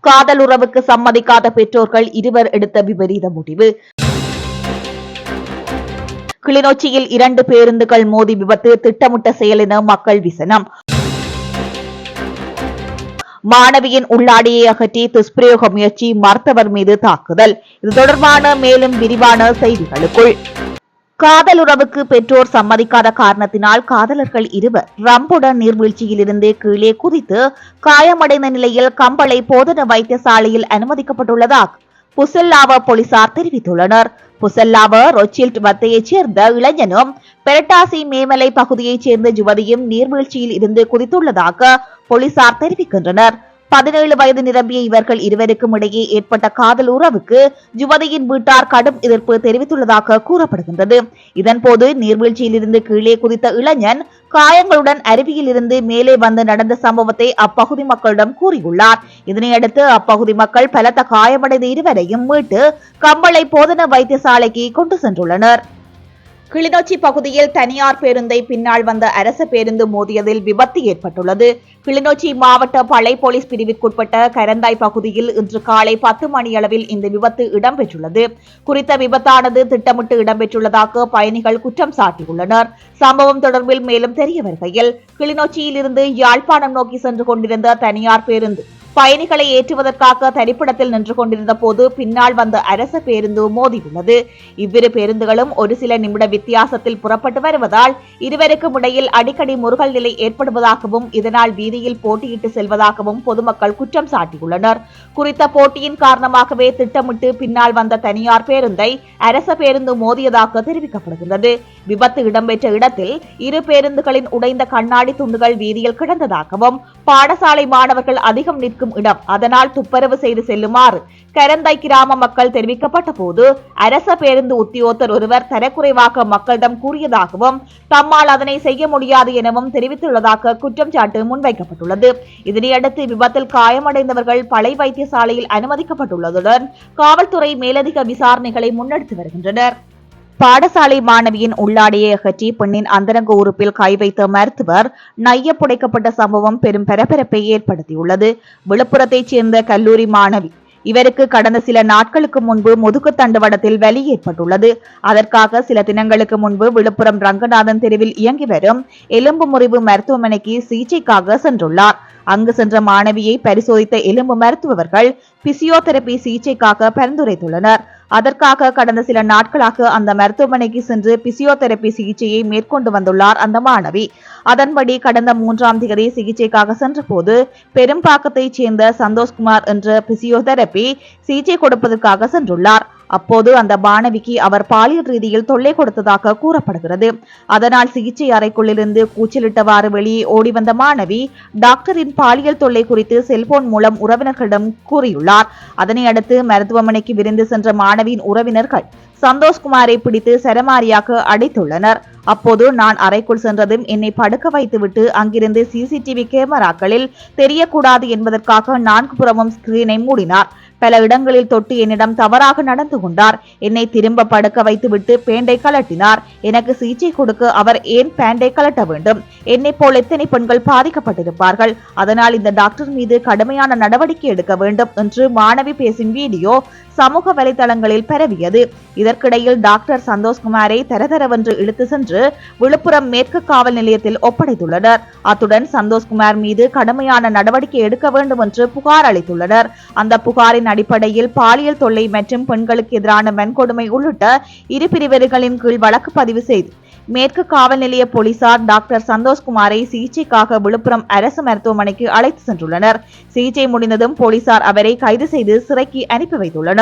காதல் உறவுக்கு சம்மதிக்காத பெற்றோர்கள் இருவர் எடுத்த விபரீத முடிவு. கிளிநொச்சியில் இரண்டு பேருந்துகள் மோதி விபத்து திட்டமிட்ட செயல் என மக்கள் விசனம். மாணவியின் உள்ளாடியை அகற்றி துஷ்பிரயோக முயற்சி மருத்துவர் மீது தாக்குதல். இது தொடர்பான மேலும் விரிவான செய்திகளுக்குள். காதல் உறவுக்கு பெற்றோர் சம்மதிக்காத காரணத்தினால் காதலர்கள் இருவர் ரம்புடன் நீர்வீழ்ச்சியில் இருந்து கீழே குதித்து காயமடைந்த நிலையில் கம்பளை போதன வைத்தியசாலையில் அனுமதிக்கப்பட்டுள்ளதாக புசல்லாவ போலீசார் தெரிவித்துள்ளனர். புசல்லாவ ரொச்சில்ட் வத்தையைச் சேர்ந்த இளைஞனும் பெரட்டாசி மேமலை பகுதியைச் சேர்ந்த யுவதியும் நீர்வீழ்ச்சியில் இருந்து குதித்துள்ளதாக போலீசார் தெரிவிக்கின்றனர். பதினேழு வயது நிரம்பிய இவர்கள் இருவருக்கும் இடையே ஏற்பட்ட காதல் உறவுக்கு யுவதியின் வீட்டார் கடும் எதிர்ப்பு தெரிவித்துள்ளதாக கூறப்படுகின்றது. இதன்போது நீர்வீழ்ச்சியில் இருந்து கீழே குதித்த இளைஞன் காயங்களுடன் அருவியில் இருந்து மேலே வந்து நடந்த சம்பவத்தை அப்பகுதி மக்களிடம் கூறியுள்ளார். இதனையடுத்து அப்பகுதி மக்கள் பலத்த காயமடைந்த இருவரையும் மீட்டு கம்பளை போதன வைத்தியசாலைக்கு கொண்டு சென்றுள்ளனர். கிளிநொச்சி பகுதியில் தனியார் பேருந்தை பின்னால் வந்த அரசு பேருந்து மோதியதில் விபத்து ஏற்பட்டுள்ளது. கிளிநொச்சி மாவட்ட பளை போலீஸ் பிரிவிற்குட்பட்ட கரந்தாய் பகுதியில் இன்று காலை பத்து மணியளவில் இந்த விபத்து இடம்பெற்றுள்ளது. குறித்த விபத்தானது திட்டமிட்டு இடம்பெற்றுள்ளதாக பயணிகள் குற்றம் சாட்டியுள்ளனர். சம்பவம் தொடர்பில் மேலும் தெரிய வருகையில் கிளிநொச்சியில் இருந்து யாழ்ப்பாணம் நோக்கி சென்று கொண்டிருந்த தனியார் பேருந்து பயணிகளை ஏற்றுவதற்காக தரிப்பிடத்தில் நின்று கொண்டிருந்த போது பின்னால் வந்த அரசு பேருந்து மோதியுள்ளது. இவ்விரு பேருந்துகளும் ஒரு சில நிமிட வித்தியாசத்தில் புறப்பட்டு வருவதால் இருவருக்கும் இடையில் அடிக்கடி முருகல் நிலை ஏற்படுவதாகவும் இதனால் வீதியில் போட்டியிட்டு செல்வதாகவும் பொதுமக்கள் குற்றம் சாட்டியுள்ளனர். குறித்த போட்டியின் காரணமாகவே திட்டமிட்டு பின்னால் வந்த தனியார் பேருந்தை அரச பேருந்து மோதியதாக தெரிவிக்கப்படுகிறது விபத்து இடம்பெற்ற இடத்தில் இரு பேருந்துகளின் உடைந்த கண்ணாடி துண்டுகள் வீதியில் கிடந்ததாகவும் பாடசாலை மாணவர்கள் அதிகம் இருக்கும் இடம். அதனால் துப்பரவு செய்து செல்லுமாறு கரந்தை கிராம மக்கள் தெரிவிக்கப்பட்ட போது அரச பேருந்து உத்தியோகத்தர் ஒருவர் தரக்குறைவாக மக்களிடம் கூறியதாகவும் தம்மால் அதனை செய்ய முடியாது எனவும் தெரிவித்துள்ளதாக குற்றம் சாட்டு முன்வைக்கப்பட்டுள்ளது. இதனையடுத்து விபத்தில் காயமடைந்தவர்கள் பழைய வைத்தியசாலையில் அனுமதிக்கப்பட்டுள்ளதுடன் காவல்துறை மேலதிக விசாரணைகளை முன்னெடுத்து வருகின்றனர். பாடசாலை மாணவியின் உள்ளாடையை அகற்றி பெண்ணின் அந்தரங்க உறுப்பில் கை வைத்த மருத்துவர் நைய புடைக்கப்பட்ட சம்பவம் பெரும் பரபரப்பை ஏற்படுத்தியுள்ளது. விழுப்புரத்தைச் சேர்ந்த கல்லூரி மாணவி. இவருக்கு கடந்த சில நாட்களுக்கு முன்பு முதுகு தண்டுவடத்தில் வலி ஏற்பட்டுள்ளது. அதற்காக சில தினங்களுக்கு முன்பு விழுப்புரம் ரங்கநாதன் தெருவில் இயங்கி வரும் எலும்பு முறிவு மருத்துவமனைக்கு சிகிச்சைக்காக சென்றுள்ளார். அங்கு சென்ற மாணவியை பரிசோதித்த எலும்பு மருத்துவர்கள் பிசியோதெரபி சிகிச்சைக்காக பரிந்துரைத்துள்ளனர். அதற்காக கடந்த சில நாட்களாக அந்த மருத்துவமனைக்கு சென்று பிசியோதெரபி சிகிச்சையை மேற்கொண்டு வந்துள்ளார் அந்த மாணவி. அதன்படி கடந்த மூன்றாம் தேதி சிகிச்சைக்காக சென்றபோது பெரும்பாக்கத்தைச் சேர்ந்த சந்தோஷ்குமார் என்ற பிசியோதெரபி சிகிச்சை கொடுப்பதற்காக சென்றுள்ளார். அப்போது அந்த மாணவிக்கு அவர் பாலியல் ரீதியில் தொல்லை கொடுத்ததாக கூறப்படுகிறது. அதனால் சிகிச்சை அறைக்குள்ளிருந்து கூச்சலிட்டவாறு வெளியே ஓடி வந்த மாணவி டாக்டரின் பாலியல் தொல்லை குறித்து செல்போன் மூலம் உறவினர்களிடம் கூறியுள்ளார். அதனை அடுத்து மருத்துவமனைக்கு விருந்து சென்ற மாணவியின் உறவினர்கள் சந்தோஷ்குமாரை பிடித்து சரமாரியாக அடைத்துள்ளனர். அப்போது நான் அறைக்குள் சென்றதும் என்னை படுக்க வைத்துவிட்டு அங்கிருந்து சிசிடிவி கேமராக்களில் தெரியக்கூடாது என்பதற்காக நான்கு புறமும் ஸ்கிரீனை மூடினார். பல இடங்களில் தொட்டு என்னிடம் தவறாக நடந்து கொண்டார். என்னை திரும்ப படுக்க வைத்துவிட்டு பேண்டை கலட்டினார் எனக்கு சிகிச்சை கொடுக்க அவர் ஏன் பேண்டை கலட்ட வேண்டும்? என்னை போல் எத்தனை பெண்கள் பாதிக்கப்பட்டிருப்பார்கள்? அதனால் இந்த டாக்டர் மீது கடுமையான நடவடிக்கை எடுக்க வேண்டும் என்று மாணவி பேசும் வீடியோ சமூக வலைதளங்களில் பரவியது. இதற்கிடையில் டாக்டர் சந்தோஷ்குமாரை தரதரவென்று இழுத்து சென்று விழுப்புரம் மேற்கு காவல் நிலையத்தில் ஒப்படைத்துள்ளனர். அத்துடன் சந்தோஷ்குமார் மீது கடுமையான நடவடிக்கை எடுக்க வேண்டும் என்று புகார் அளித்துள்ளனர். அந்த புகாரின் அடிப்படையில் பாலியல் தொல்லை மற்றும் பெண்களுக்கு எதிரான வன்கொடுமை உள்ளிட்ட இரு பிரிவர்களின் கீழ் வழக்கு பதிவு செய்து மேற்கு காவல் நிலைய போலீசார் டாக்டர் சந்தோஷ்குமாரை சிகிச்சைக்காக விழுப்புரம் அரசு மருத்துவமனைக்கு அழைத்து சென்றுள்ளனர். சிகிச்சை முடிந்ததும் போலீசார் அவரை கைது செய்து சிறைக்கு அனுப்பி வைத்துள்ளனர்.